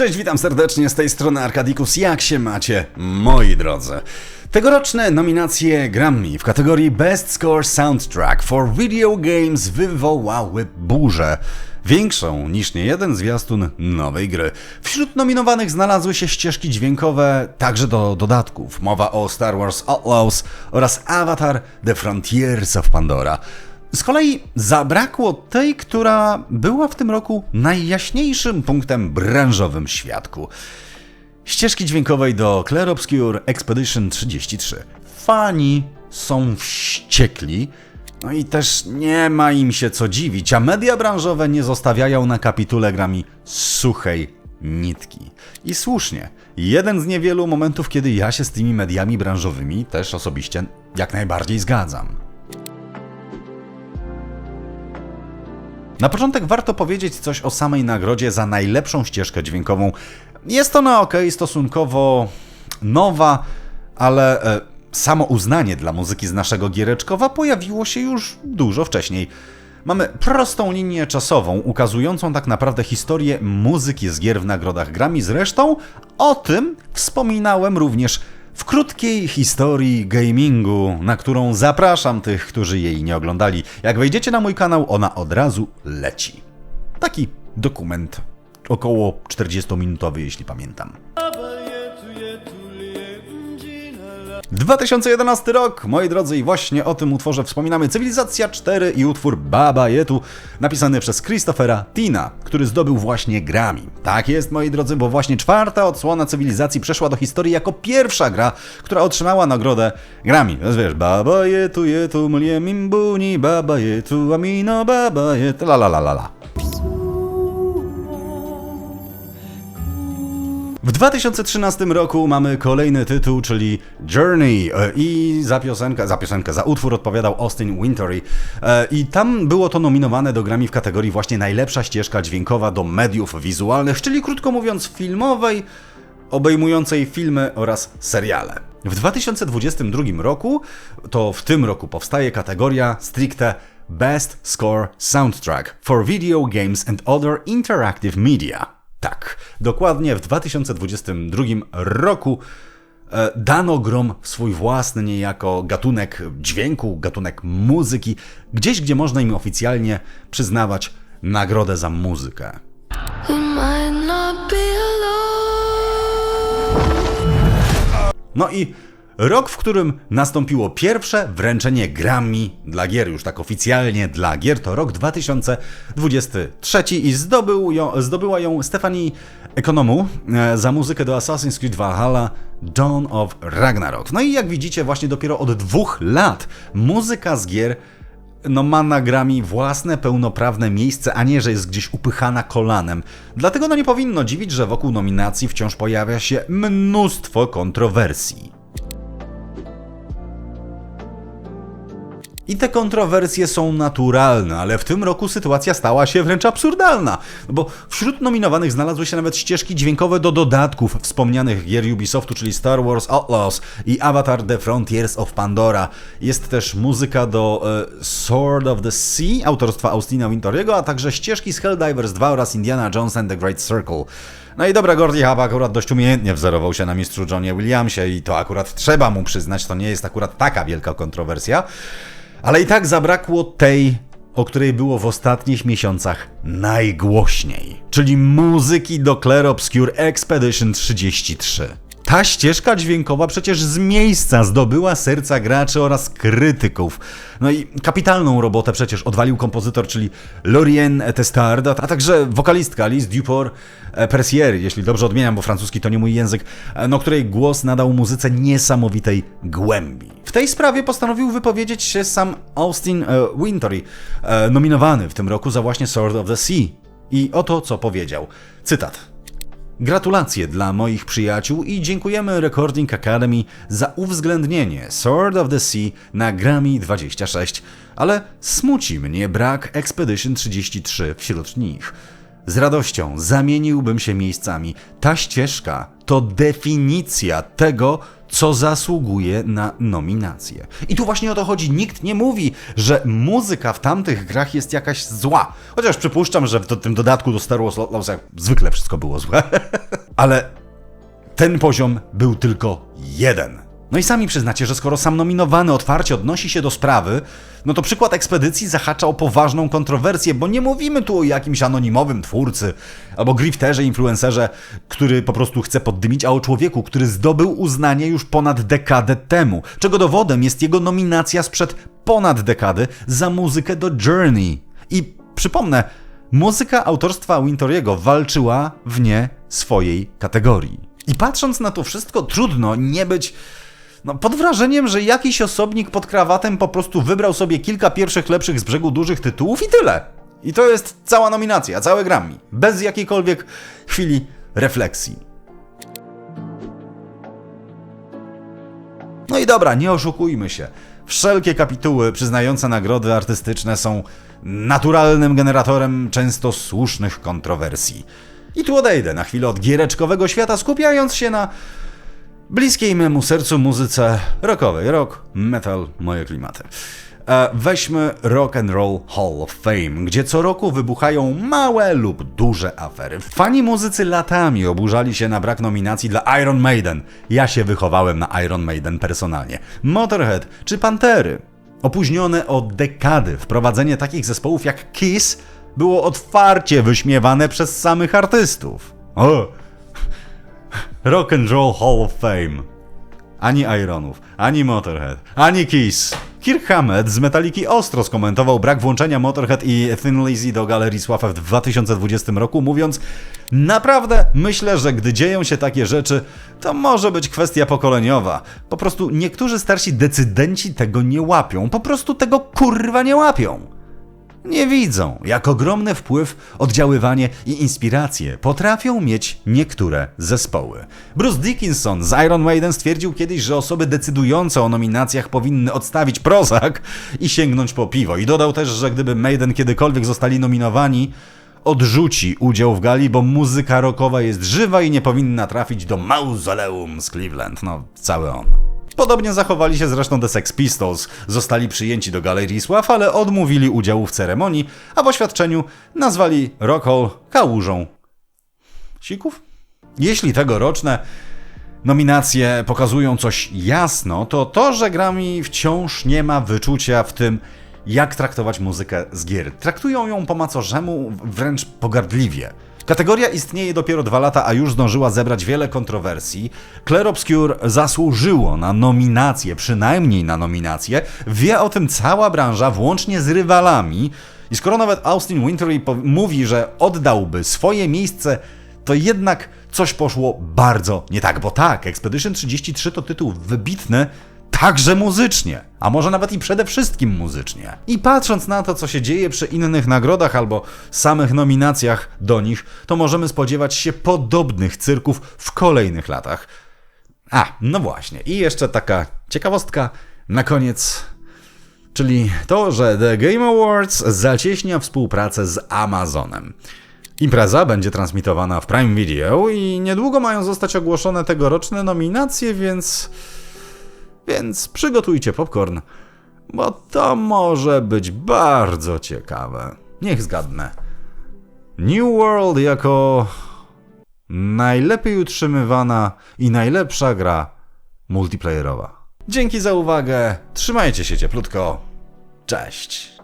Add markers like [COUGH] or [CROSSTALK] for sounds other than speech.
Cześć, witam serdecznie z tej strony Arkadikus. Jak się macie, moi drodzy? Tegoroczne nominacje Grammy w kategorii Best Score Soundtrack for Video Games wywołały burzę. Większą niż niejeden zwiastun nowej gry. Wśród nominowanych znalazły się ścieżki dźwiękowe także do dodatków. Mowa o Star Wars Outlaws oraz Avatar The Frontiers of Pandora. Z kolei zabrakło tej, która była w tym roku najjaśniejszym punktem branżowym świadku. Ścieżki dźwiękowej do Clair Obscure Expedition 33. Fani są wściekli, no i też nie ma im się co dziwić, a media branżowe nie zostawiają na kapitule grami suchej nitki. I słusznie, jeden z niewielu momentów, kiedy ja się z tymi mediami branżowymi też osobiście jak najbardziej zgadzam. Na początek warto powiedzieć coś o samej nagrodzie za najlepszą ścieżkę dźwiękową. Jest ona ok, stosunkowo nowa, ale e, samo uznanie dla muzyki z naszego Giereczkowa pojawiło się już dużo wcześniej. Mamy prostą linię czasową, ukazującą tak naprawdę historię muzyki z gier w nagrodach Grammy. Zresztą o tym wspominałem również w krótkiej historii gamingu, na którą zapraszam tych, którzy jej nie oglądali. Jak wejdziecie na mój kanał, ona od razu leci. Taki dokument, około 40-minutowy, jeśli pamiętam. 2011 rok, moi drodzy, i właśnie o tym utworze wspominamy. Cywilizacja 4 i utwór Baba Yetu, napisany przez Christophera Tina, który zdobył właśnie Grammy. Tak jest, moi drodzy, bo właśnie czwarta odsłona Cywilizacji przeszła do historii jako pierwsza gra, która otrzymała nagrodę Grammy. Więc wiesz, Baba Yetu, Yetu, mlie mimbuni, Baba Yetu, amino, Baba Yetu, la la la la la. 2013 roku mamy kolejny tytuł, czyli Journey e, i za piosenkę, za piosenkę, za utwór odpowiadał Austin Wintory E, i tam było to nominowane do Grammy w kategorii właśnie najlepsza ścieżka dźwiękowa do mediów wizualnych, czyli krótko mówiąc filmowej, obejmującej filmy oraz seriale. W 2022 roku, to w tym roku powstaje kategoria stricte Best Score Soundtrack for Video Games and Other Interactive Media. Tak, dokładnie w 2022 roku e, dano grom swój własny niejako gatunek dźwięku, gatunek muzyki, gdzieś gdzie można im oficjalnie przyznawać nagrodę za muzykę. No i rok, w którym nastąpiło pierwsze wręczenie Grammy dla gier, już tak oficjalnie dla gier, to rok 2023 i zdobył ją, zdobyła ją Stephanie Ekonomu e, za muzykę do Assassin's Creed Valhalla Dawn of Ragnarok. No i jak widzicie, właśnie dopiero od dwóch lat muzyka z gier no ma na Grammy własne, pełnoprawne miejsce, a nie, że jest gdzieś upychana kolanem. Dlatego no nie powinno dziwić, że wokół nominacji wciąż pojawia się mnóstwo kontrowersji. I te kontrowersje są naturalne, ale w tym roku sytuacja stała się wręcz absurdalna, bo wśród nominowanych znalazły się nawet ścieżki dźwiękowe do dodatków wspomnianych gier Ubisoftu, czyli Star Wars Outlaws i Avatar The Frontiers of Pandora. Jest też muzyka do e, Sword of the Sea autorstwa Austina Wintoriego, a także ścieżki z Helldivers 2 oraz Indiana Jones and the Great Circle. No i dobra, Gordy Hub akurat dość umiejętnie wzorował się na mistrzu Johnie Williamsie i to akurat trzeba mu przyznać, to nie jest akurat taka wielka kontrowersja. Ale i tak zabrakło tej, o której było w ostatnich miesiącach najgłośniej, czyli muzyki do Clair Obscure Expedition 33. Ta ścieżka dźwiękowa przecież z miejsca zdobyła serca graczy oraz krytyków. No i kapitalną robotę przecież odwalił kompozytor, czyli Lorien Testard, a także wokalistka Alice Duport e, Persier, jeśli dobrze odmieniam, bo francuski to nie mój język, e, no której głos nadał muzyce niesamowitej głębi. W tej sprawie postanowił wypowiedzieć się sam Austin e, Wintory, nominowany w tym roku za właśnie Sword of the Sea. I oto co powiedział. Cytat. Gratulacje dla moich przyjaciół i dziękujemy Recording Academy za uwzględnienie Sword of the Sea na Grammy 26, ale smuci mnie brak Expedition 33 wśród nich. Z radością zamieniłbym się miejscami. Ta ścieżka to definicja tego, co zasługuje na nominację. I tu właśnie o to chodzi. Nikt nie mówi, że muzyka w tamtych grach jest jakaś zła. Chociaż przypuszczam, że w tym dodatku do Star Wars Outlaws jak zwykle wszystko było złe. [LAUGHS] Ale ten poziom był tylko jeden. No i sami przyznacie, że skoro sam nominowany otwarcie odnosi się do sprawy, no to przykład ekspedycji zahacza o poważną kontrowersję, bo nie mówimy tu o jakimś anonimowym twórcy albo grifterze, influencerze, który po prostu chce poddymić, a o człowieku, który zdobył uznanie już ponad dekadę temu, czego dowodem jest jego nominacja sprzed ponad dekady za muzykę do Journey. I przypomnę, muzyka autorstwa Wintoriego walczyła wnie swojej kategorii. I patrząc na to wszystko, trudno nie być no, pod wrażeniem, że jakiś osobnik pod krawatem po prostu wybrał sobie kilka pierwszych lepszych z brzegu dużych tytułów i tyle. I to jest cała nominacja, całe Grammy. Bez jakiejkolwiek chwili refleksji. No i dobra, nie oszukujmy się. Wszelkie kapituły przyznające nagrody artystyczne są naturalnym generatorem często słusznych kontrowersji. I tu odejdę na chwilę od giereczkowego świata, skupiając się na bliskiej memu sercu muzyce rockowej. Rock, metal, moje klimaty. E, Weźmy Rock and Roll Hall of Fame, gdzie co roku wybuchają małe lub duże afery. Fani muzycy latami oburzali się na brak nominacji dla Iron Maiden. Ja się wychowałem na Iron Maiden personalnie. Motorhead czy Pantery. Opóźnione o dekady wprowadzenie takich zespołów jak Kiss było otwarcie wyśmiewane przez samych artystów. O, Rock and Roll Hall of Fame. Ani Ironów, ani Motorhead, ani Kiss. Kirk Hammett z Metaliki ostro skomentował brak włączenia Motorhead i Thin Lizzy do Galerii Sława w 2020 roku, mówiąc Naprawdę myślę, że gdy dzieją się takie rzeczy, to może być kwestia pokoleniowa. Po prostu niektórzy starsi decydenci tego nie łapią, po prostu tego kurwa nie łapią nie widzą, jak ogromny wpływ, oddziaływanie i inspiracje potrafią mieć niektóre zespoły. Bruce Dickinson z Iron Maiden stwierdził kiedyś, że osoby decydujące o nominacjach powinny odstawić prozak i sięgnąć po piwo. I dodał też, że gdyby Maiden kiedykolwiek zostali nominowani, odrzuci udział w gali, bo muzyka rockowa jest żywa i nie powinna trafić do mauzoleum z Cleveland. No, cały on. Podobnie zachowali się zresztą The Sex Pistols. Zostali przyjęci do Galerii Sław, ale odmówili udziału w ceremonii, a w oświadczeniu nazwali Rock Hall kałużą sików. Jeśli tegoroczne nominacje pokazują coś jasno, to to, że Grammy wciąż nie ma wyczucia w tym, jak traktować muzykę z gier. Traktują ją po macorzemu, wręcz pogardliwie. Kategoria istnieje dopiero dwa lata, a już zdążyła zebrać wiele kontrowersji. Clair Obscure zasłużyło na nominację, przynajmniej na nominację. Wie o tym cała branża, włącznie z rywalami. I skoro nawet Austin Wintory mówi, że oddałby swoje miejsce, to jednak coś poszło bardzo nie tak. Bo tak, Expedition 33 to tytuł wybitny, także muzycznie, a może nawet i przede wszystkim muzycznie. I patrząc na to, co się dzieje przy innych nagrodach albo samych nominacjach do nich, to możemy spodziewać się podobnych cyrków w kolejnych latach. A, no właśnie, i jeszcze taka ciekawostka na koniec. Czyli to, że The Game Awards zacieśnia współpracę z Amazonem. Impreza będzie transmitowana w Prime Video i niedługo mają zostać ogłoszone tegoroczne nominacje, więc. Więc przygotujcie popcorn, bo to może być bardzo ciekawe. Niech zgadnę. New World jako najlepiej utrzymywana i najlepsza gra multiplayerowa. Dzięki za uwagę, trzymajcie się cieplutko, cześć!